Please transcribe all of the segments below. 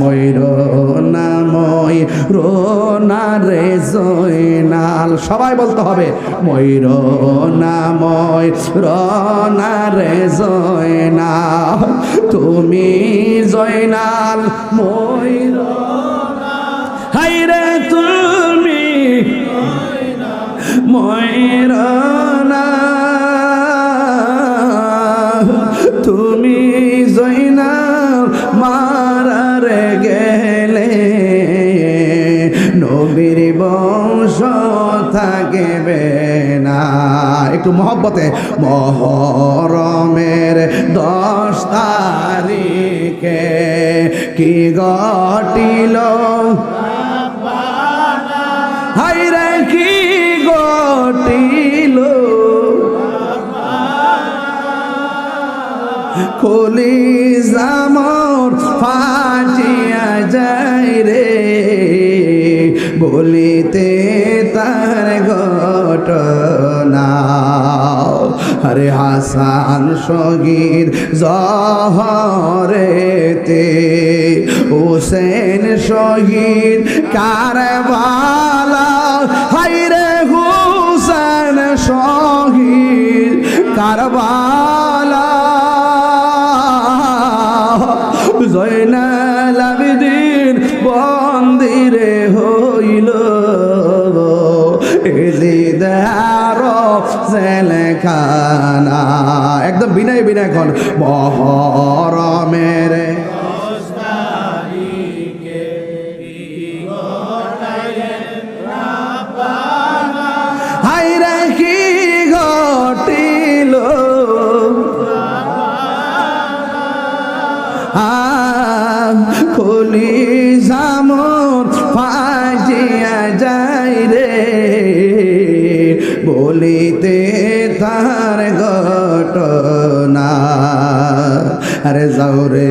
ময়ূর না মই রোনা রে জয়নাল। সবাই বলতে হবে ময়ূর না মই না রে জয়নাল। তুমি জয়নাল ময়ূর হাইরে তুমি ময়ূরনা তুমি থাকবে না। একটু মহব্বতে মহরমের দশ তারিখে কি ঘটিল? হাইরে কি কলি হরে হাসান সগীর জহরেতে হোসেন শহীদ কারবালা হাইরে হুসেন শহীদ কারবালা। জয়নাল আবিদিন বন্দিরে হইল জেলখানা একদম বিনয় বিনয় কন মহরমের হাইরে কি ঘটিল? খুলি জামন ফাজিয়া যাই রে। বলিতে তার ঘটনা। আরে যাও রে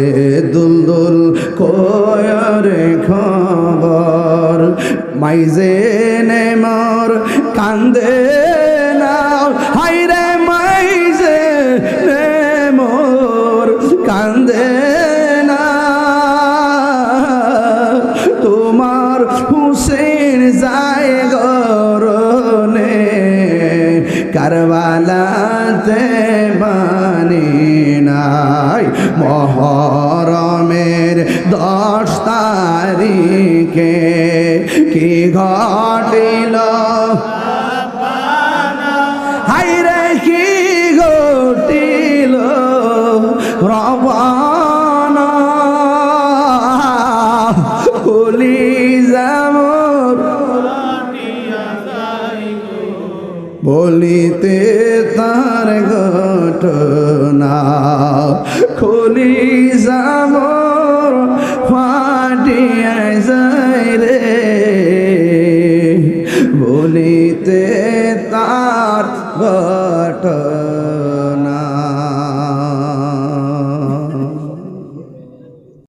দুলদুল কয়রে খবর। মাইজে নে মর কান্দে কারবালাতে বানি নাই। মহরমের দশ তারিখে কি ঘটিল? হাইরে কি ঘটিল? রবানা বলিতে তার ঘটনা। খুলি যাব ফাটিয়া যাই রে। বলিতে তার ঘটনা।